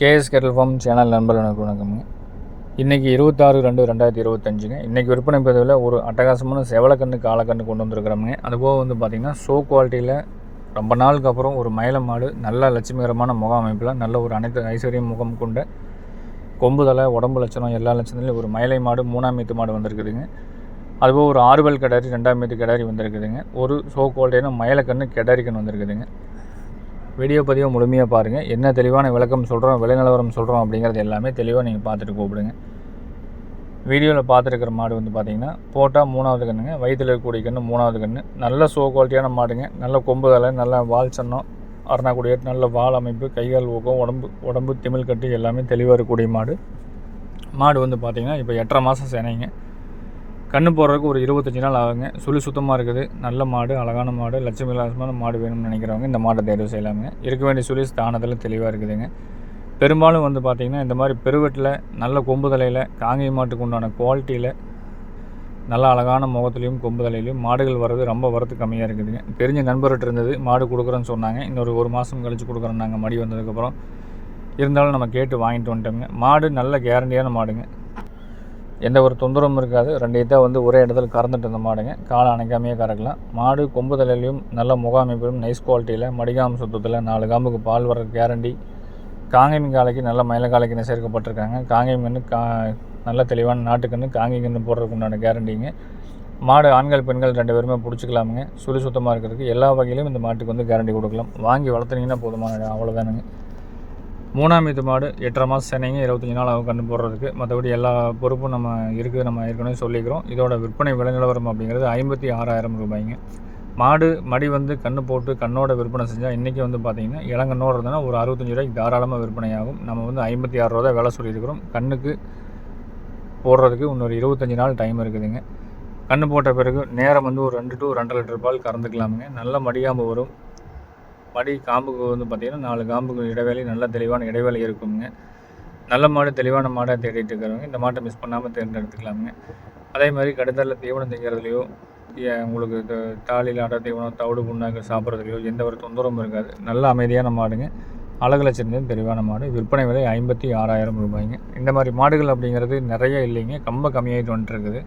KS கேட்டல் form channel நண்பர்களுக்கு வணக்கம்ங்க இன்றைக்கி இருபத்தாறு ரெண்டு ரெண்டாயிரத்தி இருபத்தஞ்சுங்க. இன்றைக்கி விற்பனை பதிவில் ஒரு அட்டகாசமான செவலக்கன்று காலக்கன்று கொண்டு வந்திருக்கிறோமுங்க. அதுபோக வந்து பார்த்திங்கன்னா ஷோ குவாலிட்டியில் ரொம்ப நாளுக்கு அப்புறம் ஒரு மயில மாடு நல்ல லட்சுமிகரமான முக அமைப்பில் நல்ல ஒரு அனைத்து ஐஸ்வர்யம் முகம் கொண்ட கொம்பு தலை உடம்பு லட்சணம் எல்லா லட்சணத்துலையும் ஒரு மயிலை மாடு மூணாம் மீத்து மாடு வந்திருக்குதுங்க. அதுபோக ஒரு ஆறுபல் கிடாரி ரெண்டாம் மீத்து கிடாரி வந்திருக்குதுங்க. ஒரு ஷோ குவாலிட்டியான மயிலக்கன்று கிடாரிக்கன்று வந்திருக்குதுங்க. வீடியோ பதிவை முழுமையாக பாருங்கள் என்ன தெளிவான விளக்கம் சொல்கிறோம் விலைநிலவரம் சொல்கிறோம் அப்படிங்கிறது எல்லாமே தெளிவாக நீங்கள் பார்த்துட்டு கூப்பிடுங்க. வீடியோவில் பார்த்துருக்கிற மாடு வந்து பார்த்தீங்கன்னா போட்டால் மூணாவது கண்ணுங்க வயிற்றில் இருக்கக்கூடிய கன்று மூணாவது கன்று நல்ல சோ குவாலிட்டியான மாடுங்க. நல்ல கொம்பு தலை நல்ல வால் சன்னம் அரணாக்கூடிய நல்ல வால் அமைப்பு கைகால் ஊக்கம் உடம்பு உடம்பு திமிழ் கட்டு எல்லாமே தெளிவாக இருக்கக்கூடிய மாடு. மாடு வந்து பார்த்திங்கன்னா இப்போ எட்டரை மாதம் சேனைங்க. கண்ணு போடுறதுக்கு ஒரு இருபத்தஞ்சி நாள் ஆகுங்க. சுழி சுத்தமாக இருக்குது. நல்ல மாடு அழகான மாடு லட்சுமி விலாசமான மாடு வேணும்னு நினைக்கிறவங்க இந்த மாட்டை தேர்வு செய்யலாமுங்க இருக்க வேண்டிய சுழி ஸ்தானத்தில் தெளிவாக இருக்குதுங்க. பெரும்பாலும் வந்து பார்த்திங்கன்னா இந்த மாதிரி பெருவெட்டில் நல்ல கொம்பு தலையில் காங்கேய மாட்டுக்கு உண்டான குவாலிட்டியில் நல்ல அழகான முகத்துலேயும் கொம்பு தலையிலையும் மாடுகள் வர்றது ரொம்ப வரத்து கம்மியாக இருக்குதுங்க. தெரிஞ்ச நண்பர்கிட்ட இருந்தது மாடு கொடுக்குறேன்னு சொன்னாங்க. இன்னொரு ஒரு மாதம் கழித்து கொடுக்குறோம் நாங்கள் மடி வந்ததுக்கப்புறம். இருந்தாலும் நம்ம கேட்டு வாங்கிட்டு வந்துட்டோங்க. மாடு நல்ல கேரண்டியான மாடுங்க. எந்த ஒரு தொந்தரவும் இருக்காது. ரெண்டு இதாக வந்து ஒரே இடத்துல கறந்துட்டு இருந்த மாடுங்க. காலை அணைக்காமையே கறக்கலாம். மாடு கொம்பு தலையிலையும் நல்ல முகாமைப்பிலும் நைஸ் குவாலிட்டியில் மடிகாம சுத்தத்தில் நாலு காம்புக்கு பால் வர கேரண்டி காங்கேயம் காலைக்கு நல்ல மயில காலைக்கு சேர்க்கப்பட்டிருக்காங்க. காங்கை மீன் கா நல்ல தெளிவான நாட்டுக்குன்னு காங்கேயம் கன்று போடுறதுக்கு உண்டான கேரண்டிங்க மாடு ஆண்கள் பெண்கள் ரெண்டு பேருமே பிடிச்சிக்கலாமுங்க. சுழி சுத்தமாக இருக்கிறதுக்கு எல்லா வகையிலும் இந்த மாட்டுக்கு வந்து கேரண்டி கொடுக்கலாம். வாங்கி வளர்த்துனீங்கன்னா போதுமான அவ்வளோதானுங்க மூணாம் இது மாடு எட்டரை மாதம் சென்னைங்க இருபத்தஞ்சி நாள் ஆகும் கண்டு போடுறதுக்கு. மற்றபடி எல்லா பொறுப்பும் நம்ம இருக்குது நம்ம ஏற்கனவே சொல்லிக்கிறோம் இதோட விற்பனை விலை நிலவரம் அப்படிங்கிறது ஐம்பத்தி ஆறாயிரம் ரூபாய்ங்க. மாடு மடி வந்து கண்ணு போட்டு கண்ணோட விற்பனை செஞ்சால் இன்றைக்கி வந்து பார்த்திங்கன்னா இளங்கண்ணோடு இருந்ததுன்னா ஒரு அறுபத்தஞ்சி ரூபாய்க்கு தாராளமாக விற்பனை ஆகும் நம்ம வந்து ஐம்பத்தி ஆறு ரூபா தான் விலை சொல்லியிருக்கிறோம். கண்ணுக்கு போடுறதுக்கு இன்னொரு இருபத்தஞ்சி நாள் டைம் இருக்குதுங்க. கண்ணு போட்ட பிறகு நேரம் வந்து ஒரு ரெண்டு டு ரெண்டரை லிட்டர் பால் கறந்துக்கலாமுங்க. நல்ல மடியாமல் வரும். மடி காம்புக்கு வந்து பார்த்திங்கன்னா நாலு காம்புக்கு இடைவேளை நல்ல தெளிவான இடைவேளை இருக்குங்க. நல்ல மாடு தெளிவான மாடாக தேடிட்டு இருக்கிறவங்க இந்த மாட்டை மிஸ் பண்ணாமல் தேர்ந்தெடுத்துக்கலாமுங்க. அதே மாதிரி கடுத்தரில் தீவனம் திங்கிறதுலையோ உங்களுக்கு இந்த தாலியில் தீவனம் தவிடு புண்ணாக்கு சாப்பிட்றதுலையோ எந்த ஒரு தொந்தரவும் இருக்காது. நல்ல அமைதியான மாடுங்க. அழகு லட்சணம் தெளிவான மாடு. விற்பனை விலை ஐம்பத்தி ஆறாயிரம் ரூபாய்ங்க. இந்த மாதிரி மாடுகள் அப்படிங்கிறது நிறைய இல்லைங்க. ரொம்ப கம்மியாகிட்டு வந்துட்டு இருக்குது.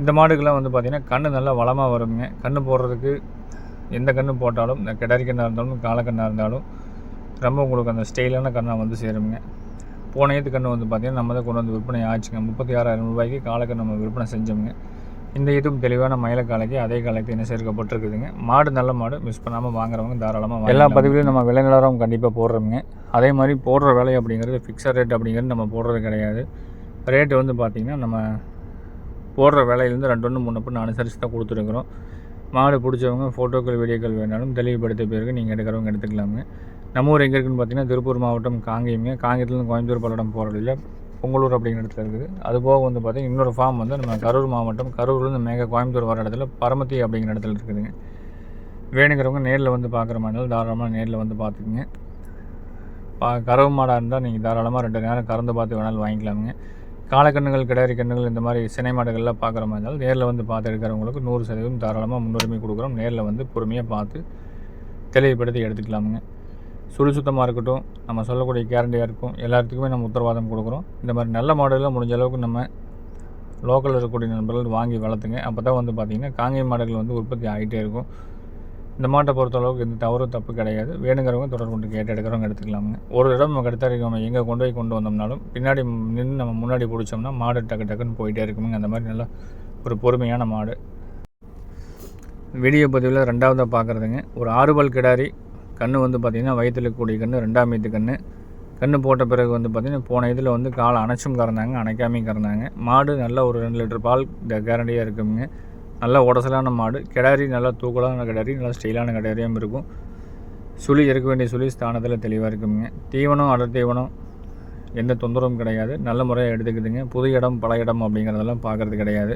இந்த மாடுகள்லாம் வந்து பார்த்திங்கன்னா கண் நல்லா வளமாக வருங்க. கண் போடுறதுக்கு எந்த கன்று போட்டாலும் இந்த கிடரி கண்ணாக இருந்தாலும் காலக்கண்ணாக இருந்தாலும் ரொம்ப உங்களுக்கு அந்த ஸ்டைலான கண்ணாக வந்து சேருங்க போன ஏத்து கன்று வந்து பார்த்திங்கன்னா நம்ம தான் கொண்டு வந்து விற்பனை ஆச்சுங்க. முப்பத்தி ஆறாயிரம் ரூபாய்க்கு காலக்கன்று நம்ம விற்பனை செஞ்சோங்க இந்த இதுவும் தெளிவான மயில காலைக்கு அதே காலைக்கு என்ன சேர்க்கப்பட்டிருக்குதுங்க. மாடு நல்ல மாடு மிஸ் பண்ணாமல் வாங்குறவங்க தாராளமாக எல்லா பதிவுலையும் நம்ம விலை நிலவரம் கண்டிப்பாக போடுறோங்க அதே மாதிரி போடுற விலை அப்படிங்கிறது ஃபிக்ஸட் ரேட் அப்படிங்கிறது நம்ம போடுறது கிடையாது. ரேட்டு வந்து பார்த்திங்கன்னா நம்ம போடுற விலையிலேருந்து ரெண்டு ஒன்று மூணு பொண்ணு அனுசரித்து தான் கொடுத்துருக்குறோம். மாடு பிடிச்சவங்க ஃபோட்டோக்கள் வீடியோக்கள் வேணாலும் தெளிவுபடுத்த பிறகு நீங்கள் எடுக்கிறவங்க எடுத்துக்கலாங்க. நம்ம ஊர் எங்கே இருக்குன்னு பார்த்தீங்கன்னா திருப்பூர் மாவட்டம் காங்கேயங்க காங்கேயத்துலேருந்து கோயம்புத்தூர் பல்லடம் போகிற வழியில் பொங்கலூர் அப்படிங்கிற இடத்துல இருக்குது. அது போக வந்து பார்த்திங்கன்னா இன்னொரு ஃபார்ம் வந்து நம்ம கரூர் மாவட்டம் கரூர்லேருந்து மேக கோயம்புத்தூர் வர இடத்துல பரமத்தி அப்படிங்கிற இடத்துல இருக்குதுங்க. வேணுங்கிறவங்க நேரில் வந்து பார்க்குற மாதிரி இருந்தாலும் தாராளமாக நேரில் வந்து பார்த்துக்குங்க. பா கறவு மாடாக இருந்தால் நீங்கள் தாராளமாக ரெண்டு நேரம் கறந்து பார்த்து வேணாலும் வாங்கிக்கலாமுங்க. காலக்கண்ணுகள் கிடாரி கண்ணுகள் இந்த மாதிரி சினை மாடுகள்லாம் பார்க்குற மாதிரி இருந்தாலும் நேரில் வந்து பார்த்து எடுக்கிறவங்களுக்கு நூறு சதவீதம் தாராளமாக முன்னுரிமை கொடுக்குறோம். நேரில் வந்து பொறுமையாக பார்த்து தெளிவுபடுத்தி எடுத்துக்கலாமுங்க. சுழி சுத்தமாக இருக்கட்டும். நம்ம சொல்லக்கூடிய கேரண்டியாக இருக்கும். எல்லாத்துக்குமே நம்ம உத்தரவாதம் கொடுக்குறோம். இந்த மாதிரி நல்ல மாடுகள்லாம் முடிஞ்ச அளவுக்கு நம்ம லோக்கலில் இருக்கக்கூடிய நண்பர்கள் வாங்கி வளர்த்துங்க. அப்போ தான் வந்து பார்த்திங்கன்னா காங்கேய மாடுகள் வந்து உற்பத்தி ஆகிட்டே இருக்கும். இந்த மாட்டை பொறுத்த அளவுக்கு எந்த தவறும் தப்பு கிடையாது. வேணுங்கிறவங்க தொடர்பு கொண்டு கேட்டு எடுக்கிறவங்க எடுத்துக்கலாமுங்க. ஒரு இடம் நம்ம கிட்ட நம்ம எங்கே கொண்டு போய் கொண்டு வந்தோம்னாலும் பின்னாடி நின்று நம்ம முன்னாடி பிடிச்சோம்னா மாடு டக்கு டக்குன்னு போயிட்டே இருக்குமுங்க. அந்த மாதிரி நல்லா ஒரு பொறுமையான மாடு. வீடியோ பதிவில் ரெண்டாவதாக பார்க்குறதுங்க ஒரு ஆறுபல் கிடாரி கன்று வந்து பார்த்திங்கன்னா வயிற்றில் இருக்கக்கூடிய கன்று ரெண்டாம் மீத்து கன்று கன்று போட்ட பிறகு வந்து பார்த்திங்கன்னா போன இதில் வந்து காலை அணைச்சும் கறந்தாங்க அணைக்காமையும் கறந்தாங்க. மாடு நல்ல ஒரு ரெண்டு லிட்டர் பால் கேரண்டியாக இருக்குங்க. நல்ல உடசலான மாடு. கிடாரி நல்லா தூக்கலான கிடாரி நல்லா ஸ்டைலான கிடாரியும் இருக்கும். சுழி இருக்க வேண்டிய சுழி ஸ்தானத்தில் தெளிவாக இருக்குங்க. தீவனம் அடர் தீவனம் எந்த தொந்தரவும் கிடையாது. நல்ல முறையாக எடுத்துக்குதுங்க. புது இடம் பல இடம் அப்படிங்கிறதெல்லாம் பார்க்குறது கிடையாது.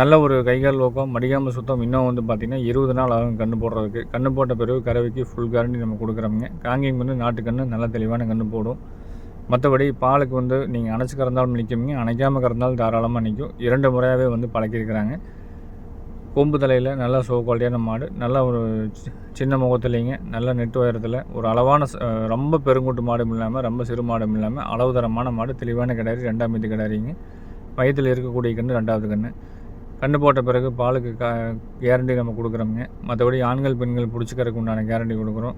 நல்ல ஒரு கைகால் நோக்கம் மடிகாமல் சுத்தம். இன்னும் வந்து பார்த்திங்கன்னா இருபது நாள் ஆகும் கன்று போடுறதுக்கு. கன்று போட்ட பிறகு கறவைக்கு ஃபுல் கேரண்டி நம்ம கொடுக்குறோமுங்க. காங்கிங் வந்து நாட்டு கன்று நல்ல தெளிவான கன்று போடும். மற்றபடி பாலுக்கு வந்து நீங்கள் அணைச்சி கறந்தாலும் நிற்குமிங்க அணைக்காமல் கறந்தாலும் தாராளமாக நிற்கும் இரண்டு முறையாகவே வந்து பழக்கியிருக்கிறாங்க. கொம்பு தலையில் நல்லா சோ குவாலிட்டியான மாடு. நல்ல ஒரு சின்ன முகத்துலேங்க நல்ல நெட்டு உயரத்தில் ஒரு அளவான ரொம்ப பெருங்குட்டு மாடும் இல்லாமல் ரொம்ப சிறு மாடும் இல்லாமல் அளவு தரமான மாடு தெளிவான கிடாரி ரெண்டாம் மீது கிடாரிங்க வயிற்றில் இருக்கக்கூடிய கன்று ரெண்டாவது கன்று கன்று போட்ட பிறகு பாலுக்கு க கேரண்டி நம்ம கொடுக்குறோங்க மற்றபடி ஆண்கள் பெண்கள் பிடிச்சிக்கிறதுக்கு உண்டான கேரண்டி கொடுக்குறோம்.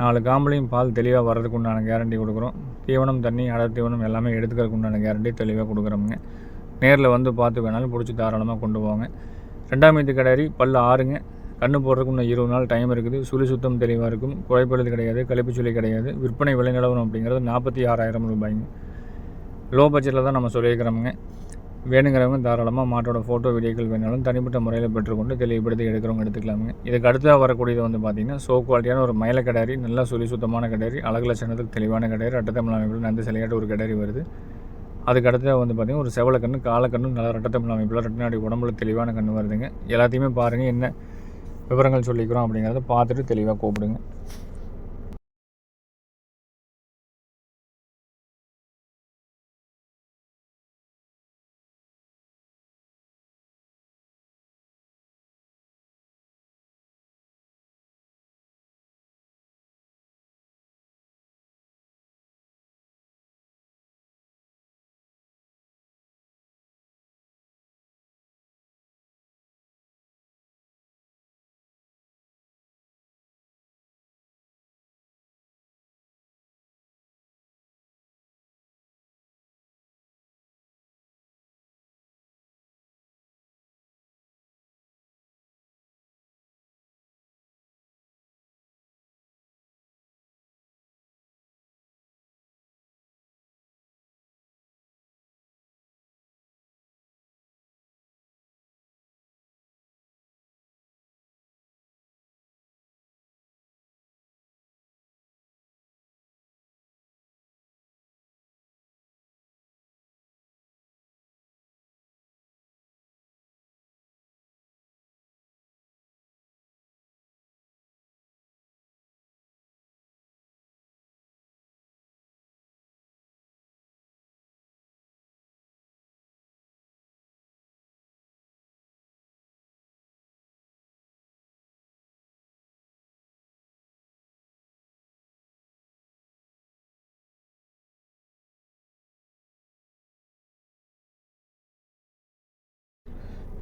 நாலு காம்புலையும் பால் தெளிவாக வர்றதுக்கு உண்டான கேரண்டி கொடுக்குறோம். தீவனம் தண்ணி அடர் தீவனம் எல்லாமே எடுத்துக்கிறதுக்கு உண்டான கேரண்டி தெளிவாக கொடுக்குறோமுங்க. நேரில் வந்து பார்த்து வேணாலும் பிடிச்சி தாராளமாக கொண்டு போவாங்க ரெண்டாம் மீது கிடாரி பல் ஆறுங்க. கண்ணு போடுறதுக்கு இன்னும் இருபது நாள் டைம் இருக்குது. சுழி சுத்தம் தெளிவாக இருக்கும். குழைப்பழுது கிடையாது. கழிப்பு சுழி கிடையாது. விற்பனை விலை நிலவரம் அப்படிங்கிறது நாற்பத்தி ஆறாயிரம் ரூபாய்ங்க. லோ பட்ஜெட்டில் தான் நம்ம சொல்லியிருக்கிறோமுங்க. வேணுங்கிறவங்க தாராளமாக மாட்டோட ஃபோட்டோ வீடியோக்கள் வேணாலும் தனிப்பட்ட முறையில் பெற்றுக்கொண்டு தெளிவுபடுத்தி எடுக்கிறவங்க எடுத்துக்கலாமுங்க. இதுக்கு அடுத்ததாக வரக்கூடியது வந்து பார்த்திங்கன்னா சோ குவாலிட்டியான ஒரு மயில கிடாரி நல்லா சுழி சுத்தமான கிடாரி அழகு லட்சணத்துக்கு தெளிவான கிடாரி அட்டத்தமிழ் அமைப்பில் நந்து சிலையாட்ட ஒரு கிடாரி வருது. அதுக்கு அடுத்ததாக வந்து பார்த்திங்கன்னா ஒரு செவலக்கண்ணு காலக்கண்ணு நல்லா ரட்டத்தமிழ் அமைப்பில் ரெட்டினாடி உடம்புல தெளிவான கண்ணு வருதுங்க. எல்லாத்தையுமே பாருங்கள் என்ன விவரங்கள் சொல்லிக்கிறோம் அப்படிங்கிறத பார்த்துட்டு தெளிவாக கூப்பிடுங்க.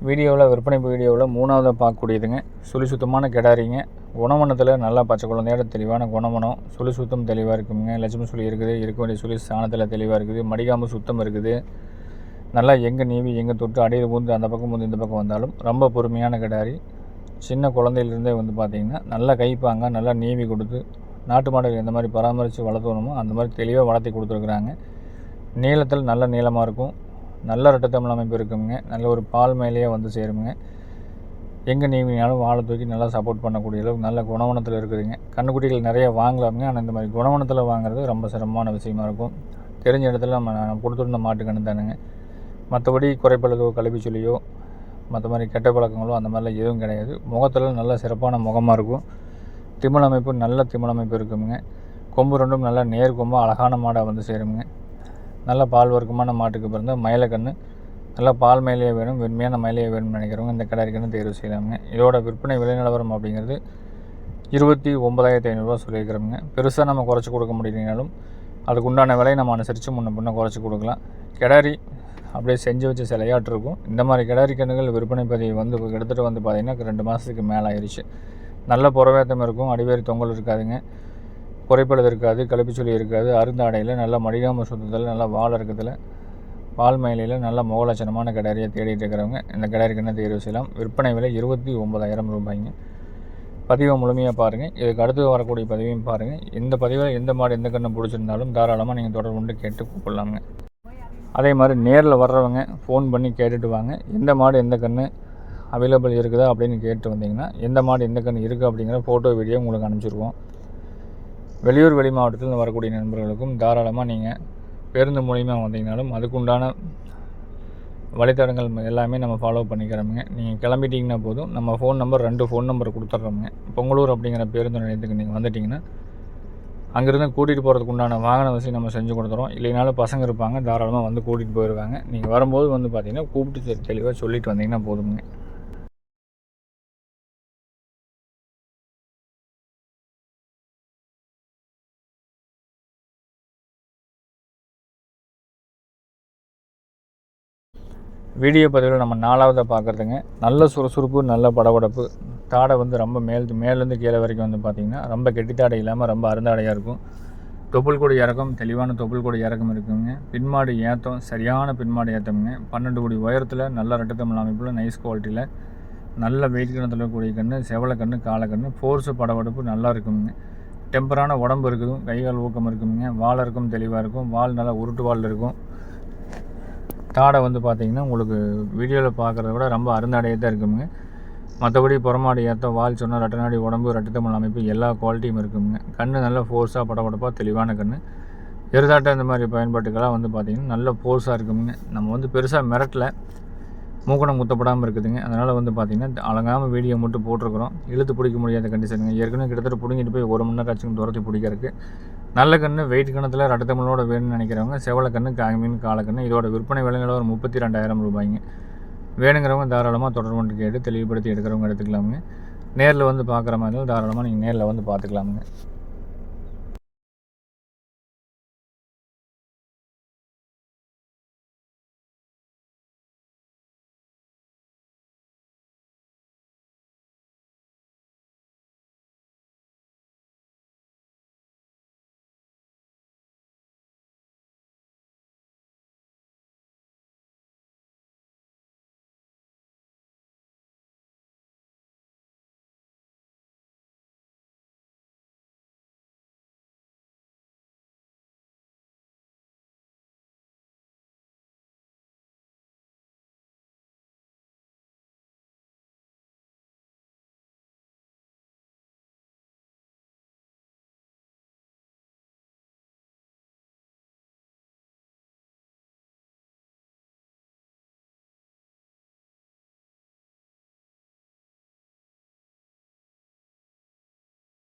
வீடியோவில் விற்பனை வீடியோவில் மூணாவதாக பார்க்கக்கூடியதுங்க. சுழி சுத்தமான கிடாரிங்க. குணமனத்தில் நல்லா பச்சை குழந்தையோட தெளிவான குணமனம் சுழி சுத்தம் தெளிவாக இருக்குங்க. லட்சுமி சுழி இருக்குது. இருக்க வேண்டிய சுழி ஸ்தானத்தில் தெளிவாக இருக்குது. மடிகாம்பு சுத்தம் இருக்குது. நல்லா எங்கே நீவி எங்கே தொட்டு அடியில் பூந்து அந்த பக்கம் பூந்து இந்த பக்கம் வந்தாலும் ரொம்ப பொறுமையான கிடாரி. சின்ன குழந்தையிலேருந்தே வந்து பார்த்திங்கன்னா நல்லா கைப்பாங்க. நல்லா நீவி கொடுத்து நாட்டு மாடுகள் எந்த மாதிரி பராமரித்து வளர்த்தணுமோ அந்த மாதிரி தெளிவாக வளர்த்தி கொடுத்துருக்குறாங்க. நீளத்தில் நல்ல நீளமாக இருக்கும். நல்ல ரெட்டத்தமிழ் அமைப்பு இருக்குங்க நல்ல ஒரு பால் மேலேயே வந்து சேருங்க எங்கே நீங்கினாலும் வாழை தூக்கி நல்லா சப்போர்ட் பண்ணக்கூடிய அளவுக்கு நல்ல குணவனத்தில் இருக்குதுங்க. கண்ணுக்குட்டிகள் நிறைய வாங்கலாமுங்க. ஆனால் இந்த மாதிரி குணவனத்தில் வாங்குறது ரொம்ப சிரமமான விஷயமா இருக்கும். தெரிஞ்ச இடத்துல நம்ம கொடுத்துருந்த மாட்டுக்கண்ணு தானுங்க. மற்றபடி குறைப்பழுதோ கழிவு சொல்லியோ மற்ற மாதிரி கெட்ட பழக்கங்களோ அந்த மாதிரிலாம் எதுவும் கிடையாது. முகத்தில் நல்ல சிறப்பான முகமாக இருக்கும். திமிழ் அமைப்பு நல்ல திமிழ் அமைப்பு இருக்குங்க கொம்பு ரெண்டும் நல்லா நேர் கொம்பு அழகான மாடாக வந்து சேருங்க நல்ல பால் வர்க்கமான மாட்டுக்கு பிறந்த மயிலக்கன்று நல்லா பால் மயிலையே வேணும் வெண்மையான மயிலையே வேணும்னு நினைக்கிறவங்க இந்த கடாரிக்கன்று தேர்வு செய்யலாமுங்க. இதோட விற்பனை விலை நிலவரம் அப்படிங்கிறது இருபத்தி ஒம்பதாயிரத்தி ஐநூறுரூவா சொல்லியிருக்கிறோங்க பெருசாக நம்ம குறைச்சி கொடுக்க முடியலனாலும் அதுக்கு உண்டான விலையை நம்ம அனுசரித்து முன்ன பின்ன குறைச்சி கொடுக்கலாம். கிடாரி அப்படியே செஞ்சு வச்ச சிலையாட்டு இருக்கும். இந்த மாதிரி கிடாரி கன்றுகள் விற்பனை பதிவு வந்து கிட்டத்தட்ட வந்து பார்த்திங்கன்னா ரெண்டு மாதத்துக்கு மேலே ஆயிடுச்சு நல்ல புறவேத்தம் இருக்கும் அடிவேறு தொங்கல் இருக்காதுங்க. குறைப்பழுது இருக்காது கழுப்பிச்சொலி இருக்காது. அருந்தாடையில் நல்ல மடிகாம சுத்தத்தில் நல்லா வால் இருக்கிறதுல. பால் மயிலையில் நல்ல முகலட்சணமான கிடாரியை தேடிட்டு இருக்கிறவங்க இந்த கிடாரிக்கண்ணை தேர்வு செய்யலாம்? விற்பனை விலை இருபத்தி ஒம்பதாயிரம் ரூபாய்ங்க. பதிவை முழுமையாக பாருங்கள் இதுக்கு அடுத்து வரக்கூடிய பதிவையும் பாருங்கள் இந்த பதிவில் எந்த மாடு எந்த கண்ணு பிடிச்சிருந்தாலும் தாராளமாக நீங்கள் தொடர்பு கொண்டு கேட்டு கூப்பிடலாங்க. அதே மாதிரி நேரில் வர்றவங்க ஃபோன் பண்ணி கேட்டுட்டு வாங்க. எந்த மாடு எந்த கன்று அவைலபிள் இருக்குதா அப்படின்னு கேட்டு வந்தீங்கன்னா எந்த மாடு எந்த கன்று இருக்குது அப்படிங்கிற ஃபோட்டோ வீடியோ உங்களுக்கு அனுப்பிச்சிருவோம். வெளியூர் வெளி மாவட்டத்தில் வரக்கூடிய நண்பர்களுக்கும் தாராளமாக நீங்கள் பேருந்து மூலிமா வந்தீங்கனாலும் அதுக்குண்டான வழித்தடங்கள் எல்லாமே நம்ம ஃபாலோ பண்ணிக்கிறோமுங்க. நீங்கள் கிளம்பிட்டீங்கன்னா போதும். நம்ம ஃபோன் நம்பர் ரெண்டு ஃபோன் நம்பர் கொடுத்துட்றோமுங்க பொங்கலூர் அப்படிங்கிற பேருந்து நிலையத்துக்கு நீங்கள் வந்துட்டிங்கன்னா அங்கேருந்து கூட்டிகிட்டு போகிறதுக்கு உண்டான வாகன வசதி நம்ம செஞ்சு கொடுத்துறோம். இல்லைனாலும் பசங்க இருப்பாங்க தாராளமாக வந்து கூட்டிகிட்டு போயிடுவாங்க நீங்கள் வரும்போது வந்து பார்த்தீங்கன்னா கூப்பிட்டு தெளிவாக சொல்லிட்டு வந்தீங்கன்னா போதுங்க வீடியோ பதிவில் நம்ம நாலாவதாக பார்க்குறதுங்க நல்ல சுறுசுறுப்பு நல்ல படபடப்பு. தாடை வந்து ரொம்ப மேல் மேலேருந்து கீழே வரைக்கும் வந்து பார்த்திங்கன்னா ரொம்ப கெட்டித்தாடை இல்லாமல் ரொம்ப அருந்தாடையாக இருக்கும். தொப்புள் கூட இறக்கம் தெளிவான தொப்புள் கூட இறக்கம் இருக்குங்க. பின்மாடு ஏற்றம் சரியான பின்மாடு ஏற்றமுங்க பன்னெண்டு கோடி உயரத்தில் நல்ல ரெட்டத்தமிழ் அமைப்பில் நைஸ் குவாலிட்டியில் நல்ல வெயிட் கிணத்துல கூடிய கன்று செவலை கன்று காலக்கன்று ஃபோர்ஸு படபடப்பு நல்லா இருக்குங்க. டெம்பரான உடம்பு இருக்குது கை கால் ஊக்கம் இருக்குங்க. வால் இருக்கும் தெளிவாக இருக்கும். வால் நல்லா உருட்டு வால் இருக்கும். தாடை வந்து பார்த்தீங்கன்னா உங்களுக்கு வீடியோவில் பார்க்குறத விட ரொம்ப அருந்தாடையாக தான் இருக்குங்க மற்றபடி புறமாடி ஏற்ற வால் சொன்னால் ரெட்டநாடி உடம்பு ரெட்டத்தமிழ் அமைப்பு எல்லா குவாலிட்டியும் இருக்குங்க கண் நல்லா ஃபோர்ஸாக படபடப்பாக தெளிவான கண் எருதாட்டம் இந்த மாதிரி பயன்பாட்டுக்கெல்லாம் வந்து பார்த்திங்கன்னா நல்ல ஃபோர்ஸாக இருக்குங்க நம்ம வந்து பெருசாக மிரட்டல மூக்கணம் குத்தப்படாமல் இருக்குதுங்க. அதனால் வந்து பார்த்திங்கன்னா அழகாமல் வீடியோ மட்டும் போட்டிருக்கிறோம். இழுத்து பிடிக்க முடியாத கண்டிஷனுங்க ஏற்கனவே கிட்டத்தட்ட பிடிங்கிட்டு போய் ஒரு மணி நேரம் ஆச்சுங்க துரத்தி பிடிக்கிறதுக்கு நல்ல கன்று வெயிட் கணத்தில் ரட்டத்தமிழோட வேணும்னு நினைக்கிறவங்க செவலக்கன்று காங்கமீன் காலக்கன்று இதோட விற்பனை விலைநிலை ஒரு முப்பத்தி ரெண்டாயிரம் ரூபாய்ங்க. வேணுங்கிறவங்க தாராளமாக தொடர்பு கொண்டு கேட்டு தெளிவுபடுத்தி எடுக்கிறவங்க எடுத்துக்கலாமுங்க. நேரில் வந்து பார்க்குற மாதிரி இருந்தால் தாராளமாக நீங்கள் நேரில் வந்து பார்த்துக்கலாமுங்க